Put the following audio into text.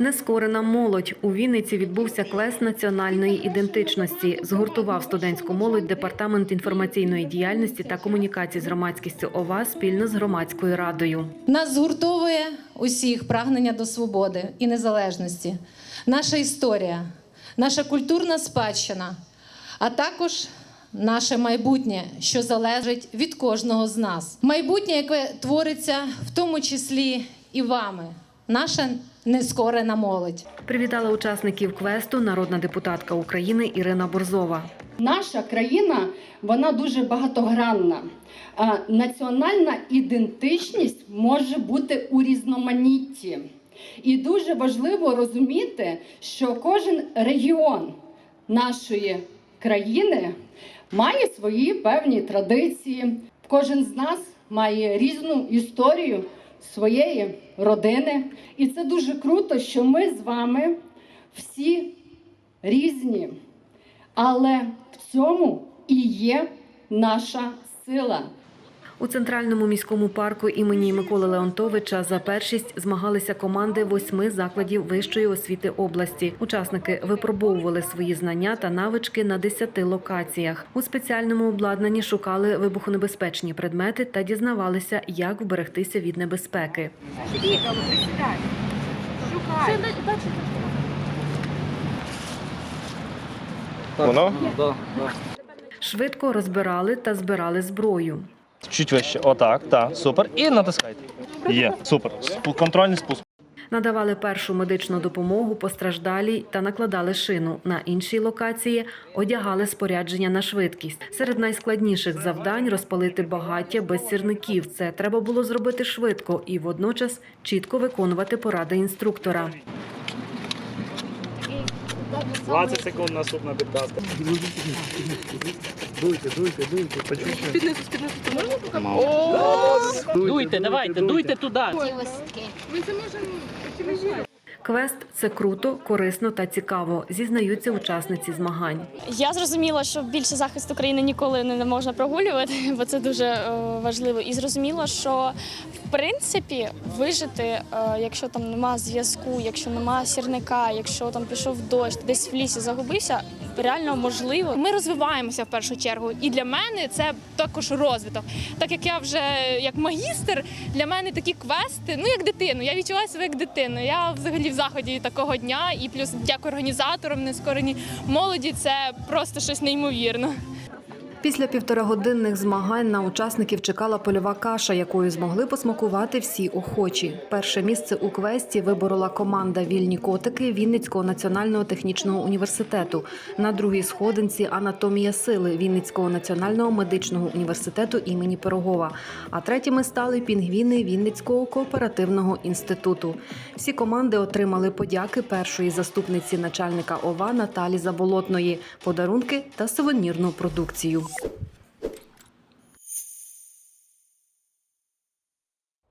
Нескорена молодь у Вінниці відбувся квест національної ідентичності. Згуртував студентську молодь департамент інформаційної діяльності та комунікації з громадськістю ОВА спільно з громадською радою. Нас згуртовує усіх прагнення до свободи і незалежності, наша історія, наша культурна спадщина, а також наше майбутнє, що залежить від кожного з нас. Майбутнє, яке твориться в тому числі і вами, наша нескорена молодь. Привітала учасників квесту народна депутатка України Ірина Борзова. Наша країна вона дуже багатогранна. А Національна ідентичність може бути у різноманітті. І дуже важливо розуміти, що кожен регіон нашої країни має свої певні традиції. Кожен з нас має різну історію своєї родини. І це дуже круто, що ми з вами всі різні. Але в цьому і є наша сила. У центральному міському парку імені Миколи Леонтовича за першість змагалися команди восьми закладів вищої освіти області. Учасники випробовували свої знання та навички на десяти локаціях. У спеціальному обладнанні шукали вибухонебезпечні предмети та дізнавалися, як вберегтися від небезпеки. Воно? Швидко розбирали та збирали зброю. Чуть вище. Отак, так, супер. І натискайте. Є, супер. Контрольний спуск. Надавали першу медичну допомогу постраждалій та накладали шину. На іншій локації одягали спорядження на швидкість. Серед найскладніших завдань розпалити багаття без сірників. Це треба було зробити швидко і водночас чітко виконувати поради інструктора. 20 секунд наступна підказка. Дуйте, дуйте, дуйте. Почуйте. Дуйте, давайте, дуйте туди. Квест це круто, корисно та цікаво. Зізнаються учасниці змагань. Я зрозуміла, що більше захист України ніколи не можна прогулювати, бо це дуже е, важливо. І зрозуміла, що в принципі вижити, е, якщо там нема зв'язку, якщо нема сірника, якщо там пішов дощ, десь в лісі загубився, реально можливо. Ми розвиваємося в першу чергу, і для мене це також розвиток. Так як я вже як магістр, для мене такі квести, ну як дитину. Я відчуваю себе як дитину. Я взагалі в заході такого дня, і плюс дякую організаторам, нескорені молоді. Це просто щось неймовірне. Після півторагодинних змагань на учасників чекала польова каша, якою змогли посмакувати всі охочі. Перше місце у квесті виборола команда Вільні котики Вінницького національного технічного університету. На другій сходинці анатомія сили Вінницького національного медичного університету імені Пирогова. А третіми стали пінгвіни Вінницького кооперативного інституту. Всі команди отримали подяки першої заступниці начальника ОВА Наталі Заболотної, подарунки та сувенірну продукцію. News.